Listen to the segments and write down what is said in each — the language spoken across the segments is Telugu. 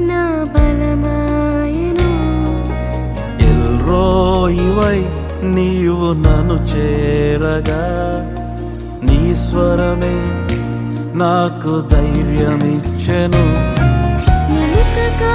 నా బలమాయను ఎల్రోయివై నీవు నన్ను చేరగా నీ స్వరమే నాకు ధైర్యమిచ్చెను ఎలుకగా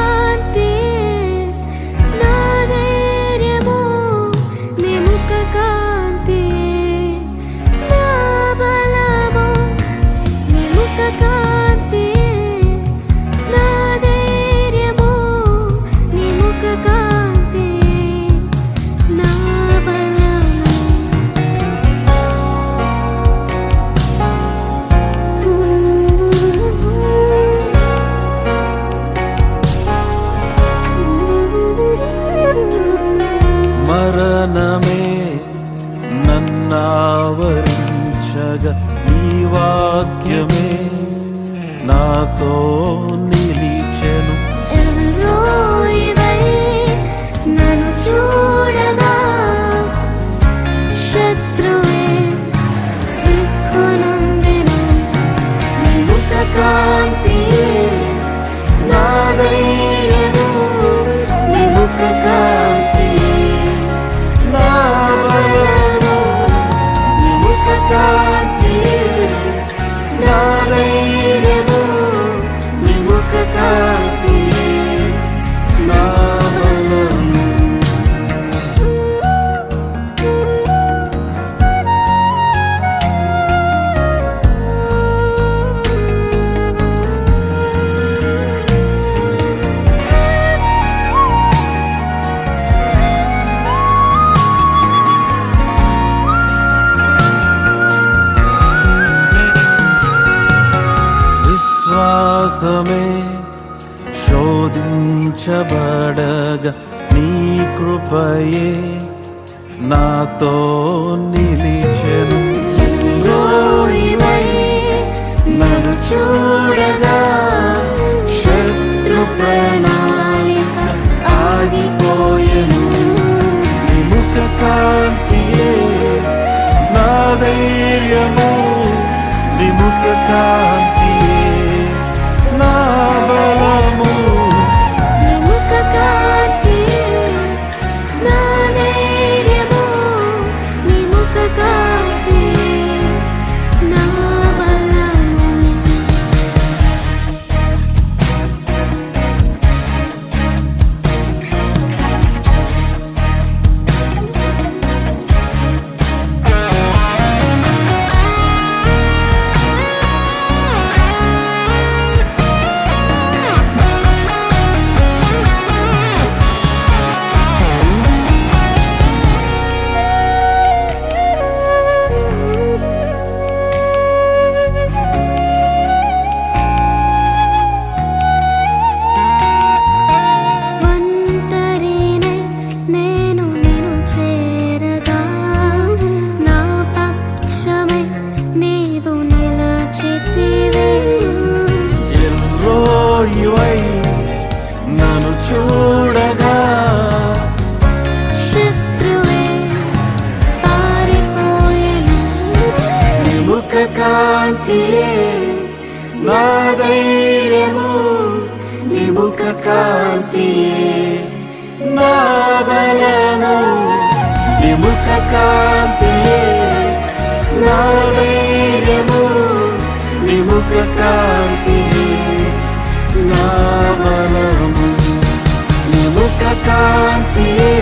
నన్నావరించగా నీ వాక్యమే నాతో విశ్వాసమే శోధించబడగా నీ కృపయే నాతో నిలిచెను. నన్ను చూడగా శత్రు ప్రణాళిక ఆగిపోయెను. విముఖ కాంతియే నా ధైర్యము విముఖ కాంతియే కాంతియే నా బలము విముఖ కాంతియే నా ధైర్యము విముఖ కాంతియే నా బలము విముఖ కాంతియే